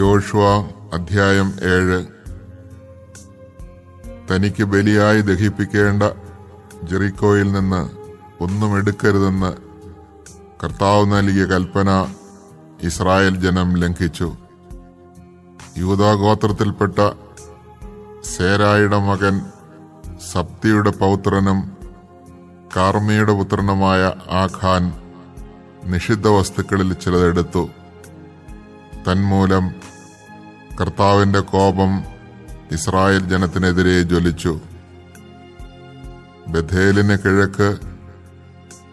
Joshua അധ്യായം ഏഴ്. തനിക്ക് ബലിയായി ദഹിപ്പിക്കേണ്ട ജെറിക്കോയിൽ നിന്ന് ഒന്നും എടുക്കരുതെന്ന് കർത്താവ് നൽകിയ കൽപ്പന ഇസ്രായേൽ ജനം ലംഘിച്ചു. യൂതാഗോത്രത്തിൽപ്പെട്ട സേരായുടെ മകൻ സപ്തിയുടെ പൗത്രനും കാർമിയുടെ പുത്രനുമായ ആഖാൻ ഖാൻ നിഷിദ്ധ വസ്തുക്കളിൽ ചിലതെടുത്തു. തന്മൂലം കർത്താവിന്റെ കോപം ഇസ്രായേൽ ജനത്തിനെതിരെ ജ്വലിച്ചു. ബഥേലിന് കിഴക്ക്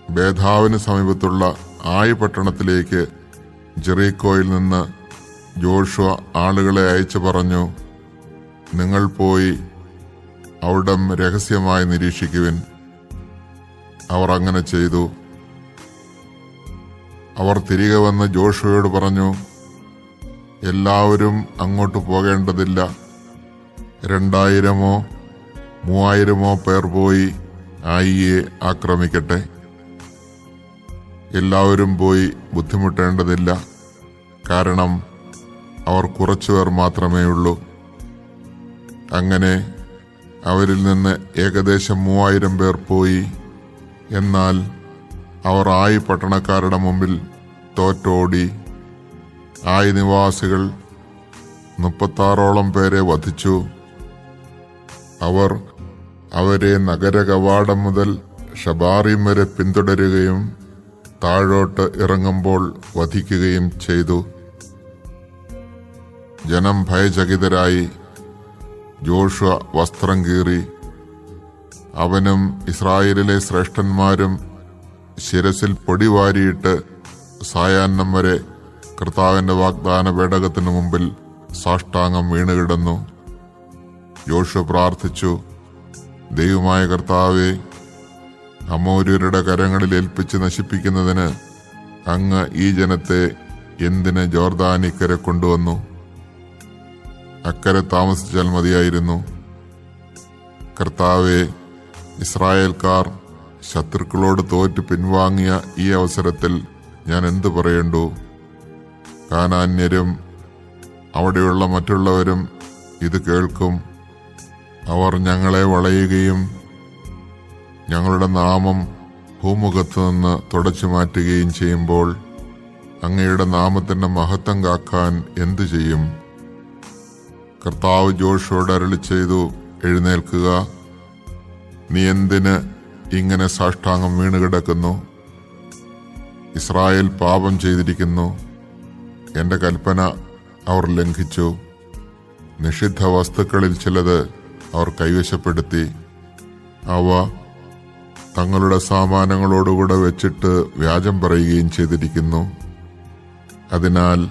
ബേധാവിന് സമീപത്തുള്ള ആയി പട്ടണത്തിലേക്ക് ജെറീക്കോയിൽ നിന്ന് ജോഷുവ ആളുകളെ അയച്ചു പറഞ്ഞു നിങ്ങൾ പോയി അവിടം രഹസ്യമായി നിരീക്ഷിക്കുവിൻ. അവർ അങ്ങനെ ചെയ്തു. അവർ തിരികെ വന്ന് ജോഷുവയോട് പറഞ്ഞു എല്ലാവരും അങ്ങോട്ട് പോകേണ്ടതില്ല. രണ്ടായിരമോ മൂവായിരമോ പേർ പോയി ആയിയെ ആക്രമിക്കട്ടെ. എല്ലാവരും പോയി ബുദ്ധിമുട്ടേണ്ടതില്ല. കാരണം അവർ കുറച്ചുപേർ മാത്രമേ ഉള്ളൂ. അങ്ങനെ അവരിൽ നിന്ന് ഏകദേശം മൂവായിരം പേർ പോയി. എന്നാൽ അവർ ആയി പട്ടണക്കാരുടെ മുമ്പിൽ തോറ്റോടി. ആയി നിവാസികൾ മുപ്പത്താറോളം പേരെ വധിച്ചു. അവർ അവരെ നഗര കവാടം മുതൽ ഷബാറിം വരെ പിന്തുടരുകയും താഴോട്ട് ഇറങ്ങുമ്പോൾ വധിക്കുകയും ചെയ്തു. ജനം ഭയചകിതരായി. ജോഷ വസ്ത്രം കീറി. അവനും ഇസ്രായേലിലെ ശ്രേഷ്ഠന്മാരും ശിരസിൽ പൊടിവാരിയിട്ട് സായാഹ്നം വരെ കർത്താവിന്റെ വാഗ്ദാന പേടകത്തിനു മുമ്പിൽ സാഷ്ടാംഗം വീണുകിടന്നു. യോശു പ്രാർത്ഥിച്ചു ദൈവമായ കർത്താവെ അമോര്യരുടെ കരങ്ങളിൽ ഏൽപ്പിച്ച് നശിപ്പിക്കുന്നതിന് അങ്ങ് ഈ ജനത്തെ എന്തിന് ജോർദാനിക്കരെ കൊണ്ടുവന്നു? അക്കരെ താമസിച്ചാൽ മതിയായിരുന്നു. കർത്താവെ ഇസ്രായേൽക്കാർ ശത്രുക്കളോട് തോറ്റ് പിൻവാങ്ങിയ ഈ അവസരത്തിൽ ഞാൻ എന്തു പറയണ്ടു? കാനാന്യരും അവിടെയുള്ള മറ്റുള്ളവരും ഇത് കേൾക്കും. അവർ ഞങ്ങളെ വളയുകയും ഞങ്ങളുടെ നാമം ഭൂമുഖത്ത് നിന്ന് തുടച്ചു മാറ്റുകയും ചെയ്യുമ്പോൾ അങ്ങയുടെ നാമത്തിന്റെ മഹത്വം കാക്കാൻ എന്തു ചെയ്യും? കർത്താവ് ജോഷോട് അരളി ചെയ്തു എഴുന്നേൽക്കുക. നീ എന്തിന് ഇങ്ങനെ സാഷ്ടാംഗം വീണുകിടക്കുന്നു? ഇസ്രായേൽ പാപം ചെയ്തിരിക്കുന്നു. എന്റെ കൽപ്പന അവർ ലംഘിച്ചു. നിഷിദ്ധ വസ്തുക്കളിൽ ചിലത് അവർ കൈവശപ്പെടുത്തി. അവ തങ്ങളുടെ സാമാനങ്ങളോടുകൂടെ വെച്ചിട്ട് വ്യാജം പറയുകയും ചെയ്തിരിക്കുന്നു. അതിനാൽ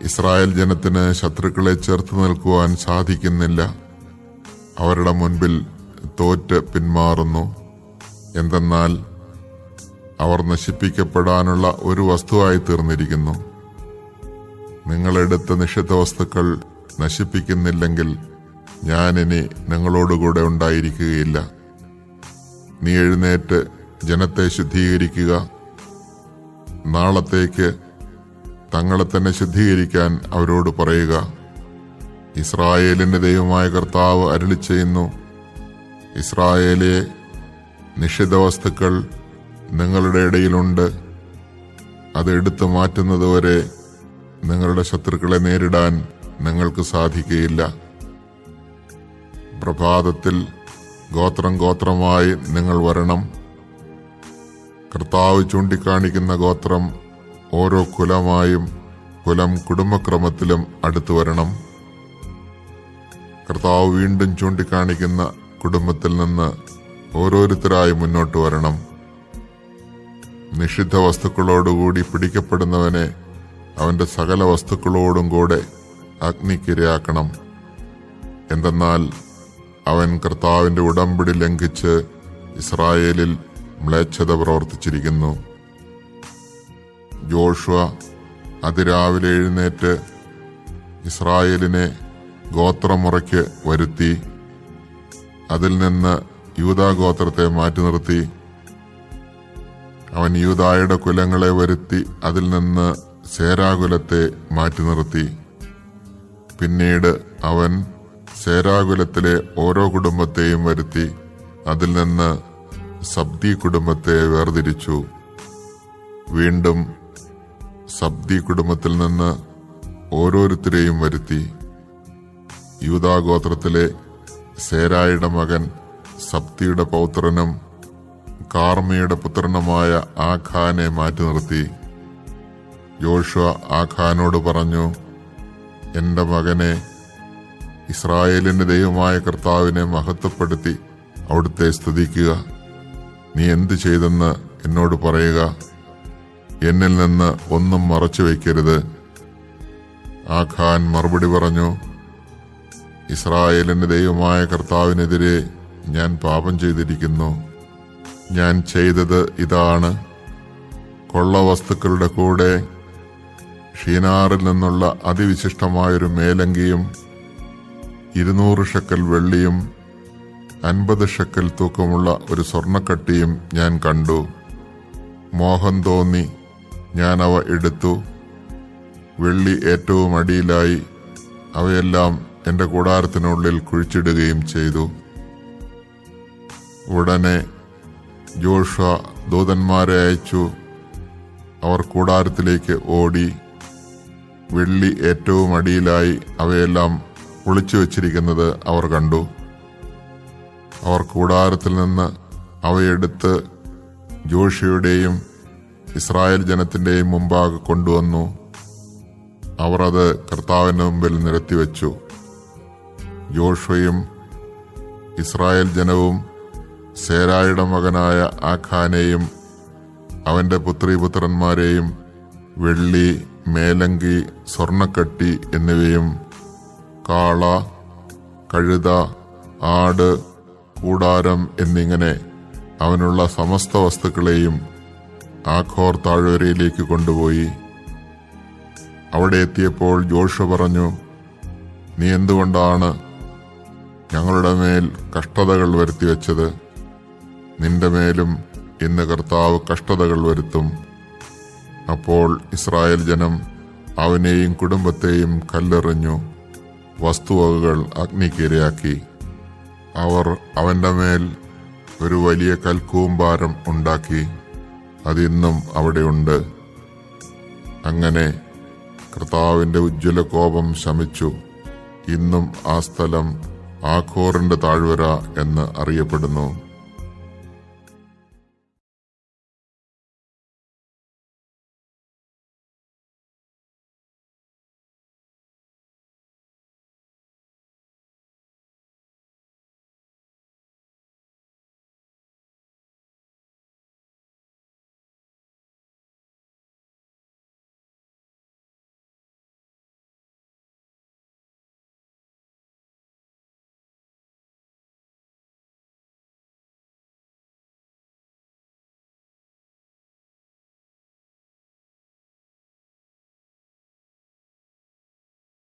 ഇസ്രായേൽ ജനത്തിന് ശത്രുക്കളെ ചേർത്ത് നിൽക്കുവാൻ സാധിക്കുന്നില്ല. അവരുടെ മുൻപിൽ തോറ്റ് പിന്മാറുന്നു. എന്തെന്നാൽ അവർ നശിപ്പിക്കപ്പെടാനുള്ള ഒരു വസ്തുവായി തീർന്നിരിക്കുന്നു. നിങ്ങളെടുത്ത നിഷിദ്ധ വസ്തുക്കൾ നശിപ്പിക്കുന്നില്ലെങ്കിൽ ഞാൻ ഞാനിനി നിങ്ങളോടുകൂടെ ഉണ്ടായിരിക്കുകയില്ല. നീ എഴുന്നേറ്റ് ജനത്തെ ശുദ്ധീകരിക്കുക. നാളത്തേക്ക് തങ്ങളെ തന്നെ ശുദ്ധീകരിക്കാൻ അവരോട് പറയുക. ഇസ്രായേലിന്റെ ദൈവമായ കർത്താവ് അരുളി ചെയ്യുന്നു. ഇസ്രായേലെ നിഷിദ്ധ വസ്തുക്കൾ നിങ്ങളുടെ ഇടയിലുണ്ട്. അത് എടുത്തു മാറ്റുന്നതുവരെ നിങ്ങളുടെ ശത്രുക്കളെ നേരിടാൻ നിങ്ങൾക്ക് സാധിക്കുകയില്ല. പ്രഭാതത്തിൽ ഗോത്രം ഗോത്രമായി നിങ്ങൾ വരണം. കർത്താവ് ചൂണ്ടിക്കാണിക്കുന്ന ഗോത്രം ഓരോ കുലമായും കുലം കുടുംബക്രമത്തിലും അടുത്തു വരണം. കർത്താവ് വീണ്ടും ചൂണ്ടിക്കാണിക്കുന്ന കുടുംബത്തിൽ നിന്ന് ഓരോരുത്തരായി മുന്നോട്ട് വരണം. നിഷിദ്ധ വസ്തുക്കളോടുകൂടി പിടിക്കപ്പെടുന്നവനെ അവന്റെ സകല വസ്തുക്കളോടും കൂടെ അഗ്നിക്കിരയാക്കണം. എന്തെന്നാൽ അവൻ കർത്താവിന്റെ ഉടമ്പടി ലംഘിച്ച് ഇസ്രായേലിൽ മ്ലേച്ഛത പ്രവർത്തിച്ചിരിക്കുന്നു. ജോഷുവ അതിരാവിലെ എഴുന്നേറ്റ് ഇസ്രായേലിനെ ഗോത്രമുറയ്ക്ക് വരുത്തി അതിൽ നിന്ന് യൂതാഗോത്രത്തെ മാറ്റി നിർത്തി. അവൻ യൂതായുടെ കുലങ്ങളെ വരുത്തി അതിൽ നിന്ന് സേരാകുലത്തെ മാറ്റി നിർത്തി. പിന്നീട് അവൻ സേരാകുലത്തിലെ ഓരോ കുടുംബത്തെയും വരുത്തി അതിൽ നിന്ന് സബ്ദി കുടുംബത്തെ വേർതിരിച്ചു. വീണ്ടും സബ്ദി കുടുംബത്തിൽ നിന്ന് ഓരോരുത്തരെയും വരുത്തി. യൂതാഗോത്രത്തിലെ സേരായുടെ മകൻ സബ്ദിയുടെ പൗത്രനും കാർമിയുടെ പുത്രനുമായ ആഖാനെ മാറ്റി നിർത്തി. യോശുവ ആഖാനോട് പറഞ്ഞു എന്റെ മകനെ ഇസ്രായേലിന്റെ ദൈവമായ കർത്താവിനെ മഹത്വപ്പെടുത്തി അവിടുത്തെ സ്തുതിക്കുക. നീ എന്തു ചെയ്തെന്ന് എന്നോട് പറയുക. എന്നിൽ നിന്ന് ഒന്നും മറച്ചു വയ്ക്കരുത്. ആ ഖാൻ മറുപടി പറഞ്ഞു ഇസ്രായേലിന്റെ ദൈവമായ കർത്താവിനെതിരെ ഞാൻ പാപം ചെയ്തിരിക്കുന്നു. ഞാൻ ചെയ്തത് ഇതാണ്. കൊള്ള വസ്തുക്കളുടെ കൂടെ ഷീനാറിൽ നിന്നുള്ള അതിവിശിഷ്ടമായൊരു മേലങ്കിയും ഇരുന്നൂറ് ഷക്കൽ വെള്ളിയും അൻപത് ഷക്കൽ തൂക്കമുള്ള ഒരു സ്വർണക്കട്ടിയും ഞാൻ കണ്ടു. മോഹം തോന്നി. ഞാൻ അവ എടുത്തു. വെള്ളി ഏറ്റവും അടിയിലായി അവയെല്ലാം എന്റെ കൂടാരത്തിനുള്ളിൽ കുഴിച്ചിടുകയും ചെയ്തു. ഉടനെ ജോഷ ദൂതന്മാരെ അയച്ചു. അവർ കൂടാരത്തിലേക്ക് ഓടി വെള്ളി ഏറ്റവും അടിയിലായി അവയെല്ലാം ഒളിച്ചു വച്ചിരിക്കുന്നത് അവർ കണ്ടു. അവർ കൂടാരത്തിൽ നിന്ന് അവയെടുത്ത് ജോഷിയുടെയും ഇസ്രായേൽ ജനത്തിന്റെയും മുമ്പാകെ കൊണ്ടുവന്നു. അവർ അത് കർത്താവിന്റെ മുമ്പിൽ നിരത്തിവെച്ചു. ജോഷുവയും ഇസ്രായേൽ ജനവും സേരായുടെ മകനായ ആഖാനെയും അവന്റെ പുത്രീപുത്രന്മാരെയും വെള്ളി മേലങ്കി സ്വർണക്കട്ടി എന്നിവയും കാള കഴുത ആട് കൂടാരം എന്നിങ്ങനെ അവനുള്ള സമസ്ത വസ്തുക്കളെയും ആഖോർ താഴ്വരയിലേക്ക് കൊണ്ടുപോയി. അവിടെ എത്തിയപ്പോൾ ജോഷ പറഞ്ഞു നീ എന്തുകൊണ്ടാണ് ഞങ്ങളുടെ മേൽ കഷ്ടതകൾ വരുത്തിവെച്ചത്? നിന്റെ മേലും ഇന്ന് കർത്താവ് കഷ്ടതകൾ വരുത്തും. അപ്പോൾ ഇസ്രായേൽ ജനം അവനെയും കുടുംബത്തെയും കല്ലെറിഞ്ഞു. വസ്തുവകകൾ അഗ്നിക്കിരയാക്കി. അവർ അവന്റെ മേൽ ഒരു വലിയ കൽക്കൂമ്പാരം ഉണ്ടാക്കി. അതിന്നും അവിടെയുണ്ട് അങ്ങനെ കർത്താവിന്റെ ഉജ്ജ്വല കോപം ശമിച്ചു. ഇന്നും ആ സ്ഥലം ആഘോറിന്റെ താഴ്വര എന്ന് അറിയപ്പെടുന്നു.